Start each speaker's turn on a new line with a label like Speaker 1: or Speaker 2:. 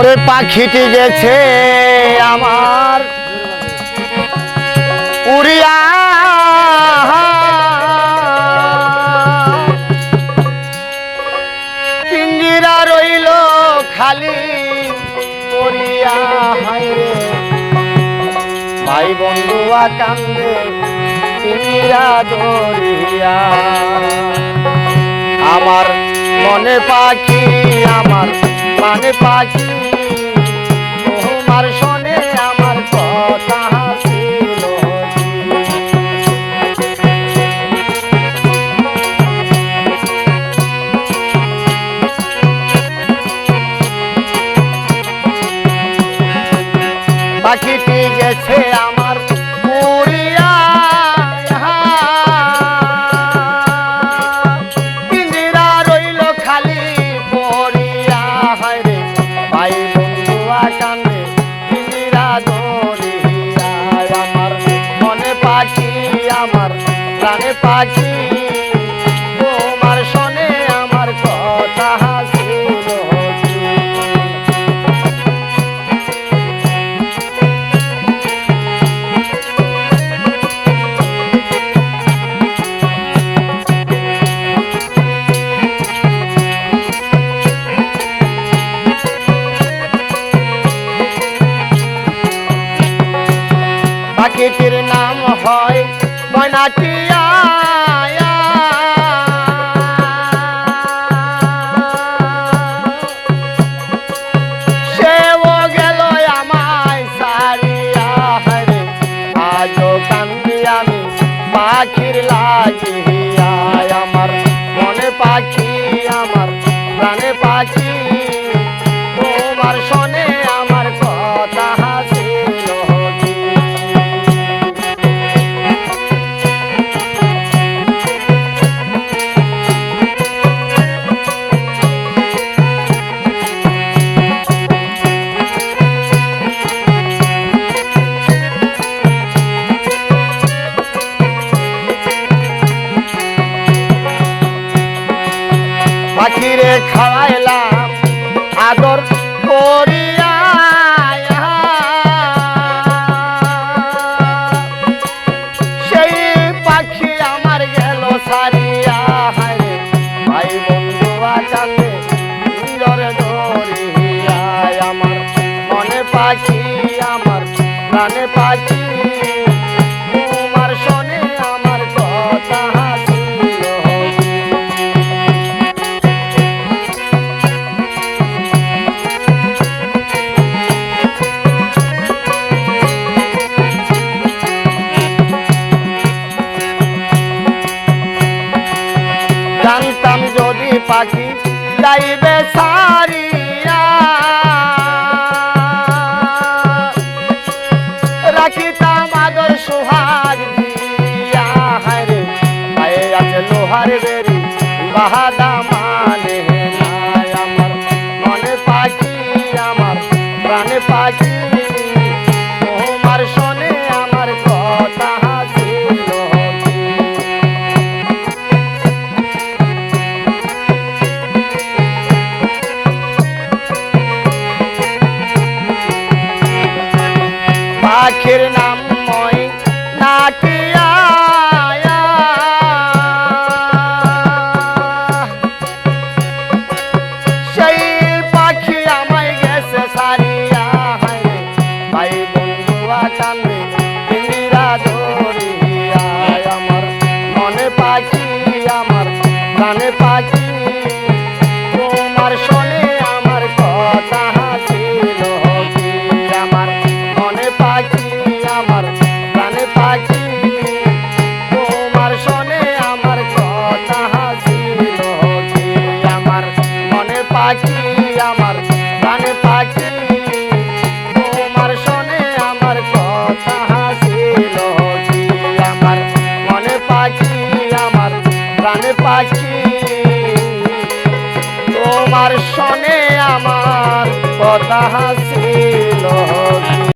Speaker 1: ওরে পাখিটি গেছে আমার। উড়িয়া। পিঞ্জিরা রইল খালি হায় ভাই বন্ধুয়া কান্দে পিঞ্জিরা দরিয়া আমার মনে পাখি, আমার মানে পাখি। পাখিটি গেছে আমার পুরিয়া পিঞ্জিরা রইল খালি পড়িয়া। হায় রে, ভাই বন্ধুয়া কান্দে পিঞ্জিরা দরিয়া আমার মনে পাখি, আমার প্রাণে পাখি। পাখিটির নাম হয় আমি পাখির লাগিয়া আমার। মনে পাখি আমার প্রাণে পাখি পাখিরে খাওয়াইলাম আদর করিয়া সেই পাখি আমার গেল সারিয়া, হায় ভাই বন্ধু আচালে সুন্দর ধরিয়া, আমার মনে পাখি, আমার প্রাণে পাখি। পাখি যাইবে সারিয়া। রাখিতাম আদর সোহাগ দিয়া। হায় রে আছে লোহার বেরি বাহাদা পাখির নাম মই নাটিয়া সেই পাখি আমায় গেছে সারিয়া ভাই ধরিয়া। আমার মনে পাখি, আমার প্রাণে পাখি। তোমার শোনে আমার কথা ছিল।